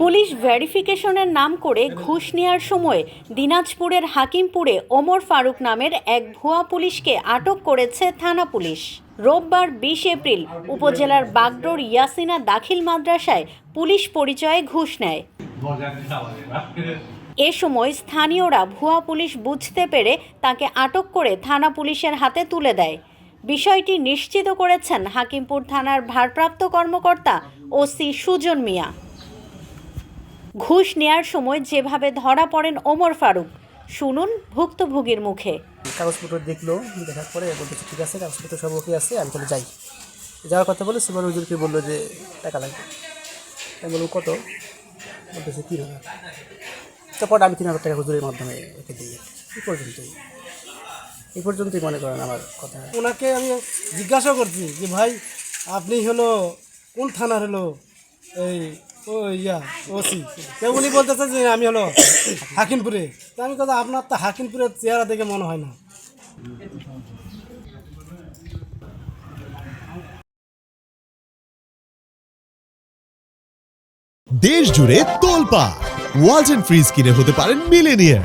Police ভেরিফিকেশনের নাম করে ঘুষ নেওয়ার সময় দিনাজপুরের হাকিমপুরে ওমর ফারুক নামের এক ভুয়া পুলিশকে আটক করেছে থানা পুলিশ। রোববার বিশ এপ্রিল উপজেলার বাগডোর ইয়াসিনা দাখিল মাদ্রাসায় পুলিশ পরিচয়ে ঘুষ নেয়। এ সময় স্থানীয়রা ভুয়া পুলিশ বুঝতে পেরে তাকে আটক করে থানা পুলিশের হাতে তুলে দেয়। বিষয়টি নিশ্চিত করেছেন হাকিমপুর থানার ভারপ্রাপ্ত কর্মকর্তা ওসি সুজন মিয়া। ঘুষ নেয়ার সময় যেভাবে ধরা পড়েন ওমর ফারুক, শুনুন ভুক্তভোগীর মুখে। কাগজপত্র দেখল, দেখার পরে ঠিক আছে, কাগজপত্র সব ওকে আছে, আমি তাহলে যাই। যাওয়ার কথা বলে সুপার হুজুরকে বলল যে টাকা লাগবে। আমি বললাম, কত? বলতেছে, তিন হাজার। তারপর আমি তিন হাজার টাকা হুজুরের মাধ্যমে ওকে দিই এই পর্যন্তই। এই পর্যন্তই মনে করেন আমার কথা। ওনাকে আমি জিজ্ঞাসা করছি যে ভাই আপনি হলো কোন থানার হলো এই ও ইয়া ওসি? উনি বলতেছে যে আমি হলো হাকিমপুরে। তো আমি কথা আপনার তো হাকিমপুরের চেহারা দেখে মনে হয় না। দেশ জুড়ে তোলপা ওয়ালটন ফ্রিজ কিনে হতে পারেন মিলেনিয়ার